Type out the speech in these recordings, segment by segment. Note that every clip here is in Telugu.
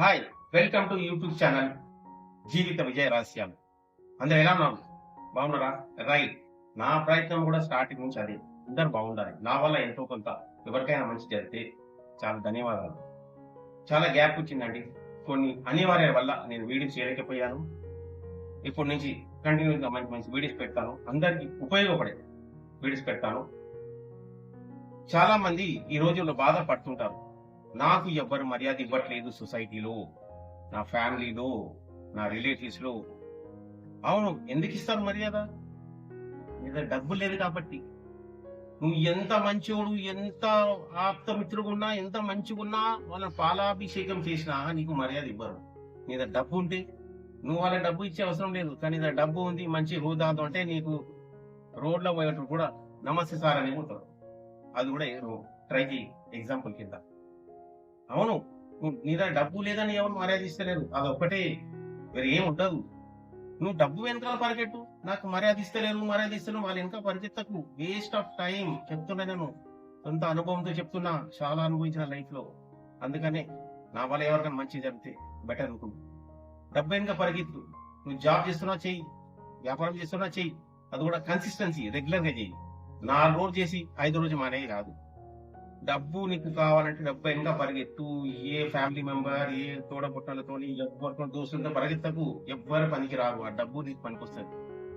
Hi welcome to YouTube channel జీవిత విజయ రహస్యాలు. అందరూ ఎలా ఉన్నారు? బాగున్నారా? రైట్. నా ప్రయత్నం కూడా స్టార్టింగ్ నుంచి అదే. అందరు బాగుండాలి. నా వల్ల ఎంతో కొంత ఎవరికైనా మంచి జరిగితే చాలా ధన్యవాదాలు. చాలా గ్యాప్ వచ్చిందండి. కొన్ని అనివార్యాల వల్ల నేను వీడియోస్ చేయలేకపోయాను. ఇప్పటి నుంచి కంటిన్యూగా మంచి మంచి వీడియోస్ పెడతాను. అందరికి ఉపయోగపడే వీడియోస్ పెడతాను. చాలా మంది ఈ రోజుల్లో బాధపడుతుంటారు. నాకు ఎవ్వరు మర్యాద ఇవ్వట్లేదు సొసైటీలో. నా ఫ్యామిలీలో నా రిలేటివ్స్లో. అవును ఎందుకు ఇస్తారు మర్యాద? నీ డబ్బు లేదు కాబట్టి. నువ్వు ఎంత మంచివాడు ఎంత ఆప్తమిత్రుడు ఉన్నా ఎంత మంచిగున్నా వాళ్ళ పాలాభిషేకం చేసినా నీకు మర్యాద ఇవ్వరు. నీ డబ్బు ఉంటే నువ్వు వాళ్ళ డబ్బు ఇచ్చే అవసరం లేదు. కానీ నీ డబ్బు ఉంది మంచి హోదాతో అంటే నీకు రోడ్లో పోయేటప్పుడు కూడా నమస్తే సార్ అని ఉంటారు అది కూడా ట్రై చేయి ఎగ్జాంపుల్ కింద. అవును. నువ్వు నీ దగ్గర డబ్బు లేదని ఎవరు మర్యాద ఇస్తలేరు అది ఒక్కటే వేరే ఏం ఉండదు. నువ్వు డబ్బు వెనకాల పరిగెట్టు. నాకు మర్యాద ఇస్తలేరు మర్యాద ఇస్తలేరు వాళ్ళ వెనక పరిగెత్తకు. వేస్ట్ ఆఫ్ టైం చెప్తున్నా నేను. సొంత అనుభవంతో చెప్తున్నా. చాలా అనుభవించిన లైఫ్లో అందుకనే నా వల్ల ఎవరికైనా మంచి జరిగితే బెటర్ అనుకుంటు. డబ్బు వెనుక పరిగెత్తు. నువ్వు జాబ్ చేస్తున్నా చెయ్యి. వ్యాపారం చేస్తున్నా చెయ్యి. అది కూడా కన్సిస్టెన్సీ రెగ్యులర్గా చెయ్యి. నాలుగు రోజు చేసి ఐదు రోజు మానే కాదు డబ్బు నీకు కావాలంటే డబ్బు ఇంకా పరిగెత్తు? ఏ ఫ్యామిలీ మెంబర్ ఏ తోడబుట్టలతో ఎవరితో దోస్తులతో పరిగెత్తకు? ఎవ్వరు పనికి రావు. ఆ డబ్బు నీకు పనికొస్తుంది.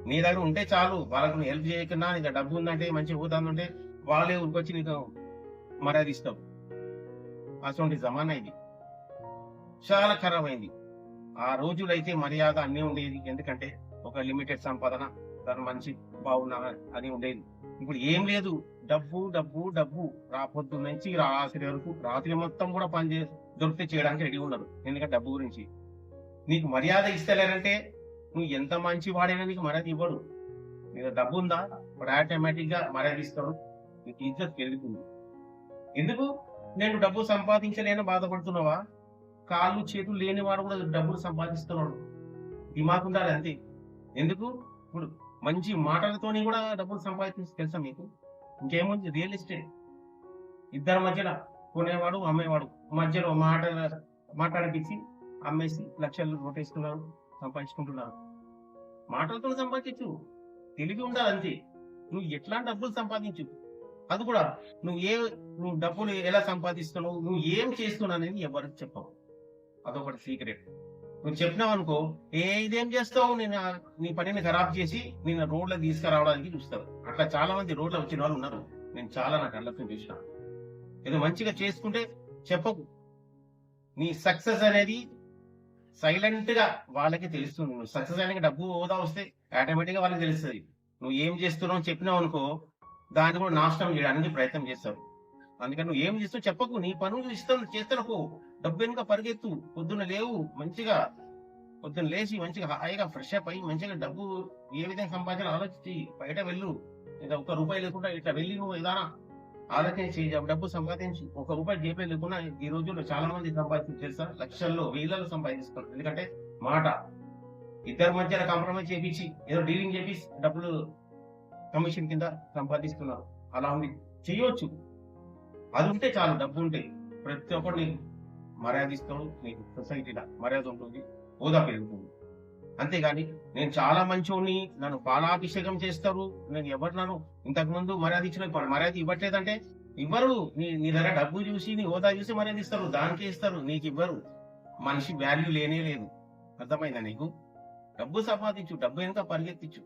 నీ దగ్గర ఉంటే చాలు. వాళ్ళకు హెల్ప్ చేయకుండా నీకు డబ్బు ఉందంటే మంచి హోదా ఉంటే వాళ్ళే ఊరికొచ్చి నీకు మర్యాద ఇస్తావు అటువంటి జమానా ఇది. చాలా ఖరాబ్ అయింది ఆ రోజులైతే మర్యాద అన్నీ ఉండేది. ఎందుకంటే ఒక లిమిటెడ్ సంపాదన దాని మంచి బాగున్నా అని ఉండేది. ఇప్పుడు ఏం లేదు. డబ్బు డబ్బు డబ్బు. రా పొద్దు నుంచి రాత్రి వరకు. రాత్రి మొత్తం కూడా పని చే దొరికితే చేయడానికి రెడీ ఉండరు ఎందుకంటే డబ్బు గురించి. నీకు మర్యాద ఇస్తలేరంటే నువ్వు ఎంత మంచి వాడైనా నీకు మర్యాద ఇవ్వడు. నీకు డబ్బు ఉందా? ఇప్పుడు ఆటోమేటిక్గా మర్యాద ఇస్తాడు. నీకు ఇజ్జత్ పెరుగుతుంది. ఎందుకు? నేను డబ్బు సంపాదించలేని బాధపడుతున్నావా? కాళ్ళు చేతులు లేని వాడు కూడా డబ్బులు సంపాదిస్తున్నాడు. దిమాగ్ ఉండాలి అంతే. ఎందుకు? ఇప్పుడు మంచి మాటలతోని కూడా డబ్బులు సంపాదించి తెలుసా మీకు? ఇంకేముంది? Real estate. ఇద్దరి మధ్యలో కొనేవాడు అమ్మేవాడు. మధ్యలో మాట మాట్లాడిపించి అమ్మేసి లక్షలు కొట్టేసుకున్నారు సంపాదించుకుంటున్నారు. మాటలతో సంపాదించు తెలివి ఉండాలి అంతే. నువ్వు ఎట్లా డబ్బులు సంపాదించు? అది కూడా నువ్వు ఏ నువ్వు డబ్బులు ఎలా సంపాదిస్తున్నావు నువ్వు ఏం చేస్తున్నావు అనేది ఎవరికి చెప్పవు. అదొకటి సీక్రెట్. నువ్వు చెప్పినావు అనుకో ఏ ఇదేం చేస్తావు? నేను నీ పనిని ఖరాబ్ చేసి నేను రోడ్లో తీసుకురావడానికి చూస్తారు అట్లా చాలా మంది రోడ్లో వచ్చిన వాళ్ళు ఉన్నారు. నేను చాలా నా కళ్ళతో చూసిన. ఏదో మంచిగా చేసుకుంటే చెప్పకు. నీ సక్సెస్ అనేది సైలెంట్గా వాళ్ళకి తెలుస్తుంది. నువ్వు సక్సెస్ అయిన డబ్బు హోదా వస్తే ఆటోమేటిక్గా వాళ్ళకి తెలుస్తుంది. నువ్వు ఏం చేస్తున్నావు చెప్పినావు అనుకో దాన్ని కూడా నాశనం చేయడానికి ప్రయత్నం చేస్తావు. అందుకని నువ్వు ఏం చేస్తావు చెప్పకు నీ పనులు ఇస్తాను చేస్తాను డబ్బు వెనుక పరిగెత్తు. పొద్దున్న లేవు మంచిగా పొద్దున్న లేచి మంచిగా హాయిగా ఫ్రెష్ అప్ అయ్యి మంచిగా డబ్బు ఏ విధంగా సంపాదించాలో ఆలోచించి బయట వెళ్ళు. ఇంకా ఒక రూపాయి లేకుండా ఇట్లా వెళ్ళి నువ్వు ఏదైనా ఆలోచించి డబ్బు సంపాదించి ఒక రూపాయి జేబే లేకుండా ఈ రోజుల్లో చాలా మంది సంపాదించి తెలుసా? లక్షల్లో వేలలో సంపాదిస్తున్నారు. ఎందుకంటే మాట ఇద్దరి మధ్యన కాంప్రమైజ్ చేపించి ఏదో డీలింగ్ చేపించి డబ్బులు కమిషన్ కింద సంపాదిస్తున్నారు. అలా ఉంది చేయొచ్చు. అది ఉంటే చాలు డబ్బు ఉంటే ప్రతి ఒక్కరు నీకు మర్యాద ఇస్తాడు నీకు సొసైటీలో మర్యాద ఉంటుంది హోదా పెరుగుతుంది. అంతేగాని నేను చాలా మంచోని నన్ను పాలాభిషేకం చేస్తారు నేను ఎవరు నన్ను ఇంతకు ముందు మర్యాద ఇచ్చిన మర్యాద ఇవ్వట్లేదంటే ఇవ్వరు. నీ నీ దగ్గర డబ్బు చూసి నీ హోదా చూసి మర్యాద ఇస్తారు దానికే ఇస్తారు నీకు ఇవ్వరు. మనిషి వాల్యూ లేనే లేదు. అర్థమైందా నీకు? డబ్బు సంపాదించు డబ్బు వెనుక పరిగెత్తించు.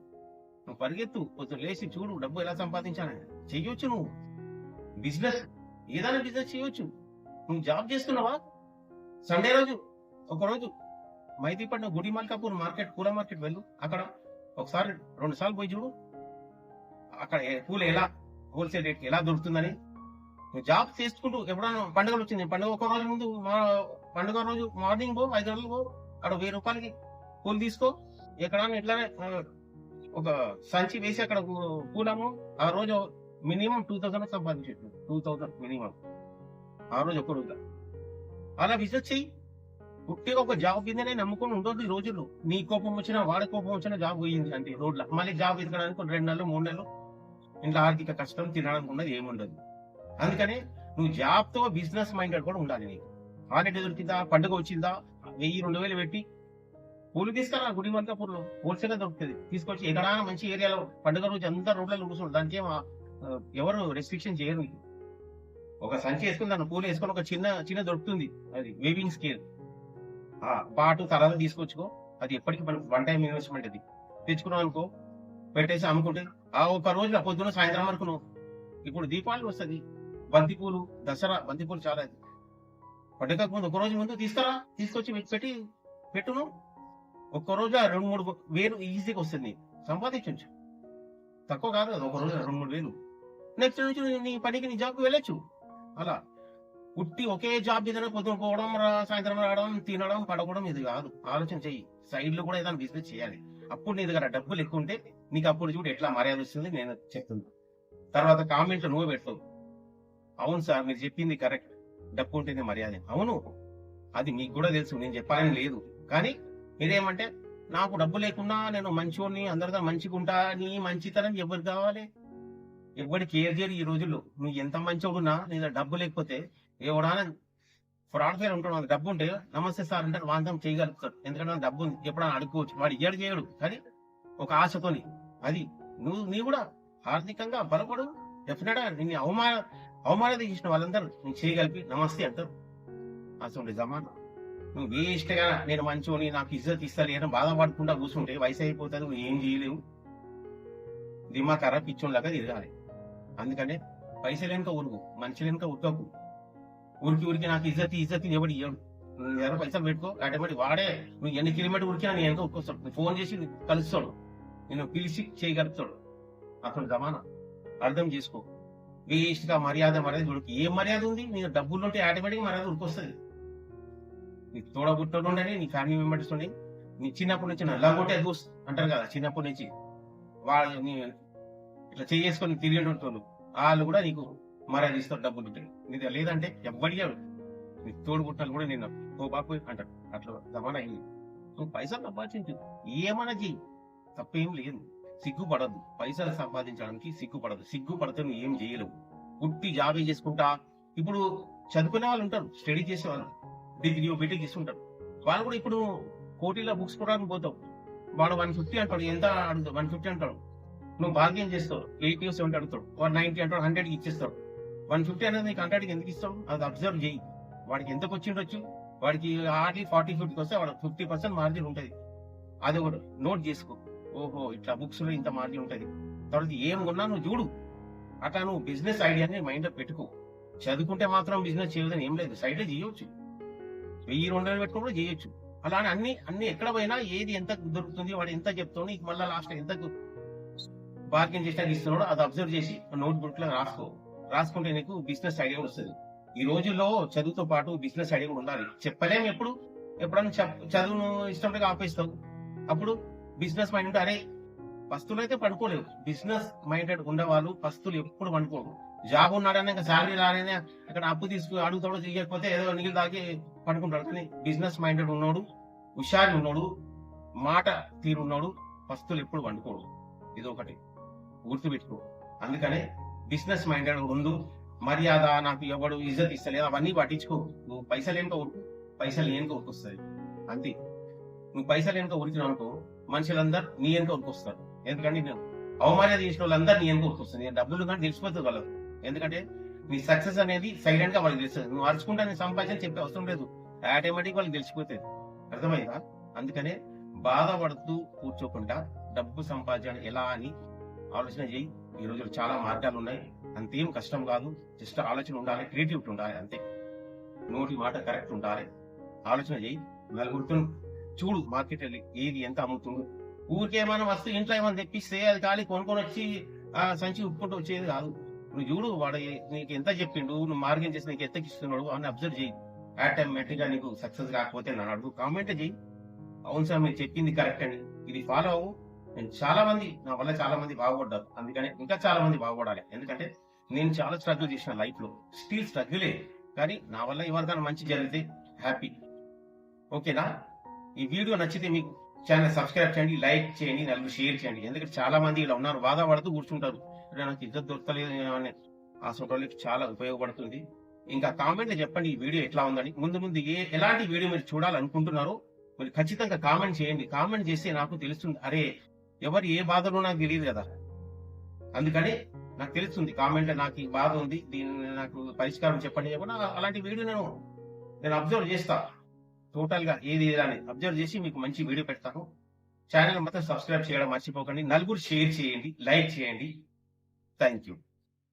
నువ్వు పరిగెత్తు కొంచెం లేచి చూడు డబ్బు ఎలా సంపాదించాలని. చెయ్యొచ్చు నువ్వు. బిజినెస్ ఏదైనా బిజినెస్ చేయొచ్చు. నువ్వు జాబ్ చేస్తున్నావా? సండే రోజు ఒకరోజు మైదీపట్నం గుడి మల్కాపూర్ మార్కెట్ పూల మార్కెట్ వెళ్ళు. అక్కడ ఒకసారి రెండు సార్లు పోయి చూడు. అక్కడ పూలు ఎలా హోల్సేల్ రేట్ ఎలా దొరుకుతుందని. నువ్వు జాబ్ చేసుకుంటూ ఎప్పుడైనా పండుగలు వచ్చింది? పండుగ ఒక రోజు ముందు మా పండుగ రోజు మార్నింగ్ పో ఐదు గంటలకు పో. అక్కడ వెయ్యి రూపాయలకి పూలు తీసుకో. ఎక్కడైనా ఇట్లానే ఒక సంచి వేసి అక్కడ పూలము ఆ రోజు మినిమం టూ థౌసండ్ సంపాదించు టూ థౌసండ్ మినిమం. ఆ రోజు ఒక్క రోజు అలా బిజినెస్ చెయ్యి. పుట్టిగా ఒక జాబ్ కిందనే నమ్ముకొని ఉండొద్దు ఈ రోజుల్లో. నీ కోపం వచ్చినా వాడి కోపం వచ్చినా జాబ్ పోయింది అంటే రోడ్ల. మళ్ళీ జాబ్ ఎదగడానికి రెండు నెలలు మూడు నెలలు. ఇంట్లో ఆర్థిక కష్టం తినడానికి ఉన్నది ఏముండదు. అందుకనే నువ్వు జాబ్తో బిజినెస్ మైండెడ్ కూడా ఉండాలి నీకు. హాలిడే దొరికిందా? పండుగ వచ్చిందా? వెయ్యి రెండు వేలు పెట్టి పూలు తీసుకురా గుడి మల్కాపూర్లో. హోల్సేల్గా దొరుకుతుంది. తీసుకొచ్చి ఎక్కడా మంచి ఏరియాలో పండుగ రోజు అంతా రోడ్లలో కూర్చుంటారు దానికి ఎవరు రెస్ట్రిక్షన్ చేయరు. ఒక సంచి వేసుకుని దాన్ని పూలు వేసుకొని ఒక చిన్న చిన్న దొరుకుతుంది. అది వేవింగ్ స్కేల్ ఆ పాటు తర్వాత తీసుకొచ్చుకో. అది ఎప్పటికీ మనం వన్ టైం ఇన్వెస్ట్మెంట్ అది. తెచ్చుకున్నావు అనుకో పెట్టేసి అమ్ముకుంటే ఆ ఒక రోజు పొద్దున సాయంత్రం వరకు నువ్వు. ఇప్పుడు దీపావళి వస్తుంది. బంతిపూలు దసరా బంతిపూలు చాలా పండుగకు ముందు ఒక రోజు ముందు తీసుకురా తీసుకొచ్చి పెట్టి- పెట్టి పెట్టును. ఒక్క రోజు రెండు మూడు వేలు ఈజీగా వస్తుంది. సంపాదించు తక్కువ కాదు కదా ఒక రోజు రెండు మూడు వేలు. నెక్స్ట్ నుంచి నీ- పనికి నీ జాబ్కి వెళ్ళొచ్చు. అలా. పుట్టి ఒకే జాబ్ మీద పొద్దున పోవడం రా- సాయంత్రం రావడం తినడం పడకూడడం ఇది కాదు. ఆలోచన చెయ్యి. సైడ్లో కూడా ఏదైనా బిజినెస్ చేయాలి. అప్పుడు నీ దగ్గర డబ్బులు ఎక్కువ ఉంటే నీకు అప్పుడు చూడు ఎట్లా మర్యాద వస్తుంది నేను చెప్తున్నా. తర్వాత కామెంట్లో నువ్వు పెట్టవు అవును సార్ మీరు చెప్పింది కరెక్ట్. డబ్బు ఉంటేనే మర్యాద. అవును. అది మీకు కూడా తెలుసు నేను చెప్పాలని లేదు. కానీ మీరేమంటే నాకు డబ్బు లేకున్నా నేను మంచోని అందరితో మంచిగా ఉంటా నీ మంచితనం ఎవరు కావాలి? ఎవడు కేర్ చేయరు ఈ రోజుల్లో. నువ్వు ఎంత మంచోడున్నా నీ డబ్బు లేకపోతే ఎవడాన ఫ్రాడ్ ఫేర్ ఉంటాడు వాడికి డబ్బు ఉంటే నమస్తే సార్ అంటే వాంతం చేయగలుగుతాడు. ఎందుకంటే డబ్బు ఉంది. ఎప్పుడైనా అడుక్కోవచ్చు. వాడు ఇయ్యడు చేయడు. కానీ ఒక ఆశతోని అది నువ్వు నీ కూడా ఆర్థికంగా బలపడు. డెఫినెట్గా నిన్ను అవమాన అవమానత చేసిన వాళ్ళందరూ నీకు చేయగలిపి నమస్తే అంటారు. అసలు జమానా నువ్వు ఏ గా నేను మంచోని నాకు ఇజ్జత్ ఇస్తాను ఏదో బాధపడకుండా కూర్చుంటే వయసు అయిపోతుంది. నువ్వు ఏం చేయలేవు. దిమా కర్ర పిచ్చోళ్ళగా తిరగాలి. అందుకనే పైసలు వెనుక ఉరుగు మనుషులు వెనుక ఉరకకు ఉరికి ఉరికి నాకు ఇజ్జతి ఇజ్జత్ ఎవడు ఇవ్వడు నువ్వు పైసలు పెట్టుకో అటువంటి వాడే నువ్వు ఎన్ని కిలోమీటర్ ఉరికినా నీ వెనుక ఉరుకొస్తాడు నువ్వు ఫోన్ చేసి కలుస్తాడు. నేను పిలిచి చేయగలుగుతాడు. అతను జమానా. అర్థం చేసుకో. వేస్ట్గా మర్యాద మర్యాద చూడకు ఏ మర్యాద ఉంది? నేను డబ్బులు ఉంటే ఆటోమేటిక్ మర్యాద ఉరికొస్తుంది. నీ తోడబుట్టడు ఉండని నీ ఫ్యామిలీ మెంబర్స్ ఉండి నీ చిన్నప్పటి నుంచి నల్లగొట్టే దోస్ అంటారు కదా చిన్నప్పటి నుంచి. వాళ్ళు నీ ఇట్లా చేసుకొని తిరిగి వాళ్ళు కూడా నీకు మర్యాద ఇస్తారు డబ్బులు ఉంటాయి నీది లేదంటే ఎవ్వడిగా నీ తోడుబుట్టాలు కూడా నిన్న ఓ బాపు అంటారు అట్లా జమానా అయింది. నువ్వు పైసలు సంపాదించు. ఏమన్నా చెయ్యి. తప్పేం లేదు. సిగ్గుపడదు పైసలు సంపాదించడానికి సిగ్గుపడదు సిగ్గుపడితే నువ్వు ఏం చేయలేవు. పుట్టి జాబే చేసుకుంటా. ఇప్పుడు చదువుకునే వాళ్ళు ఉంటారు. స్టడీ చేసే వాళ్ళు. డిగ్రీ బీటెక్ తీసుకుంటారు వాళ్ళు కూడా ఇప్పుడు కోటిలో బుక్స్ కొనడానికి పోతావు. వాడు వన్ ఫిఫ్టీ అంటాడు. ఎంత అడుగుతాడు వన్ ఫిఫ్టీ అంటాడు. నువ్వు బార్గెన్ చేస్తావు. ఎయిటీ సెవెంటీ అడుగుతాడు. వన్ నైన్టీ అంటాడు హండ్రెడ్కి ఇచ్చేస్తాడు. వన్ ఫిఫ్టీ అనేది నీకు హండ్రెడ్కి ఎందుకు ఇస్తావు? అది అబ్జర్వ్ చేయి. వాడికి ఎంతకు వచ్చిండొచ్చు వాడికి హార్డ్లీ ఫార్టీ ఫిఫ్టీకి వస్తే వాడు ఫిఫ్టీ పర్సెంట్ మార్జిన్ ఉంటుంది. అది ఒకటి నోట్ చేసుకో. ఓహో ఇట్లా బుక్స్లో ఇంత మార్జిన్ ఉంటుంది. తర్వాత ఏం కొన్నా నువ్వు చూడు. అట్లా నువ్వు బిజినెస్ ఐడియాని మైండ్లో పెట్టుకో. చదువుకుంటే మాత్రం బిజినెస్ చేయదని ఏం లేదు. సైడ్ చేయొచ్చు. వెయ్యి రెండు వేలు పెట్టుకుని కూడా చేయొచ్చు. అలానే అన్ని అన్ని ఎక్కడ పోయినా ఏది ఎంత దొరుకుతుంది వాడు ఎంత చెప్తాడు నీకు మళ్ళీ లాస్ట్ ఎంత బార్గెన్ చేసినాక ఇస్తున్నాడు అది అబ్జర్వ్ చేసి నోట్ బుక్లో రాసుకో. రాసుకుంటే నీకు బిజినెస్ ఐడియా వస్తుంది. ఈ రోజుల్లో చదువుతో పాటు బిజినెస్ ఐడియా కూడా ఉండాలి. చెప్పలేం ఎప్పుడు? ఎప్పుడన్నా చదువును ఇష్టంగా ఆపేస్తావు. అప్పుడు బిజినెస్ మైండ్ ఉంటే అరే పస్తులు అయితే పడుకోలేవు. బిజినెస్ మైండెడ్ ఉండేవాళ్ళు పస్తులు ఎప్పుడు పడుకోరు. జాబ్ ఉన్నాడని ఇంకా శాలరీ రాలేనే అక్కడ అప్పు తీసుకు అడుగుతాడో చేయకపోతే ఏదో నీళ్ళు దాకి పడుకుంటాడు. కానీ బిజినెస్ మైండెడ్ ఉన్నాడు హుషారు ఉన్నాడు మాట తీరున్నాడు పస్తులు ఎప్పుడు వండుకోడు ఇది ఒకటి గుర్తుపెట్టుకో. అందుకనే బిజినెస్ మైండెడ్ ఉండు. మర్యాద నాకు ఎవడు ఇజ్జత్ ఇస్తలేదు అవన్నీ పట్టించుకో. నువ్వు పైసలు ఏంటో ఉరుకు పైసలు ఏనుక ఉరికొస్తుంది అంతే. నువ్వు పైసలు ఏమిటో ఉరికినావు అనుకో మనుషులందరూ నీ ఎంత ఉరికొస్తారు? ఎందుకంటే నేను అవమర్యాద చేసిన వాళ్ళందరూ నీ ఎంత ఉరికొస్తుంది నేను డబ్బులు కానీ తెలిసిపోతుంది వాళ్ళకు ఎందుకంటే నీ సక్సెస్ అనేది సైలెంట్గా వాళ్ళకి తెలుస్తుంది. నువ్వు అరుచుకుంటా నేను సంపాదించని చెప్పే అవసరం లేదు. ఆటోమేటిక్ వాళ్ళకి తెలిసిపోతుంది. అర్థమైందా? అందుకనే బాధపడుతూ కూర్చోకుండా డబ్బు సంపాదించడం ఎలా అని ఆలోచన చేయి ఈ రోజుల్లో చాలా మార్గాలు ఉన్నాయి. అంతేం కష్టం కాదు. జస్ట్ ఆలోచన ఉండాలి క్రియేటివిటీ ఉండాలి అంతే. నోటి మాట కరెక్ట్ ఉండాలి. ఆలోచన చేయి నలుగురితో చూడు మార్కెట్ వెళ్ళి ఏది ఎంత అమ్ముతుందో. ఊరికే ఏమైనా వస్తే ఇంట్లో ఏమైనా తెప్పిస్తే అది ఖాళీ కొనుక్కొని వచ్చి ఆ సంచి ఉప్పుకుంటూ వచ్చేది కాదు. నువ్వు చూడు వాడు నీకు ఎంత చెప్పిండు నువ్వు మార్గం చేసి నీకు ఎంత ఇస్తున్నాడు అని అబ్జర్వ్ చేయి ఆటోమేటిక్గా నీకు సక్సెస్ కాకపోతే నన్ను అడుగు. కామెంట్ చేయి అవును సార్ మీరు చెప్పింది కరెక్ట్ అని. ఇది ఫాలో అవ్వు. నేను చాలా మంది నా వల్ల చాలా మంది బాగుపడ్డారు. అందుకని ఇంకా చాలా మంది బాగుపడాలి. ఎందుకంటే నేను చాలా స్ట్రగుల్ చేసిన లైఫ్లో. స్టిల్ స్ట్రగులే కానీ నా వల్ల ఎవరికైనా మంచి జరిగితే హ్యాపీ ఓకేనా ఈ వీడియో నచ్చితే మీకు ఛానల్ సబ్స్క్రైబ్ చేయండి లైక్ చేయండి నలుగురు షేర్ చేయండి. ఎందుకంటే చాలా మంది ఇలా ఉన్నారు బాధపడుతూ కూర్చుంటారు. నాకు ఇద్దరు దొరకలేదు అని ఆ వాళ్ళకి చాలా ఉపయోగపడుతుంది. ఇంకా కామెంట్ చెప్పండి ఈ వీడియో ఎట్లా ఉందని. ముందు ముందు ఏ ఎలాంటి వీడియో మీరు చూడాలనుకుంటున్నారో మీరు ఖచ్చితంగా కామెంట్ చేయండి. కామెంట్ చేస్తే నాకు తెలుస్తుంది అరే ఎవరు ఏ బాధలో నాకు తెలియదు కదా. అందుకని నాకు తెలుస్తుంది కామెంట్ నాకు ఈ బాధ ఉంది దీన్ని నాకు పరిష్కారం చెప్పండి చెప్పండి అలాంటి వీడియో నేను నేను అబ్జర్వ్ చేస్తా. టోటల్గా ఏది ఏది అని అబ్జర్వ్ చేసి మీకు మంచి వీడియో పెడతాను. ఛానల్ మొత్తం సబ్స్క్రైబ్ చేయడం మర్చిపోకండి. నలుగురు షేర్ చేయండి లైక్ చేయండి. Thank you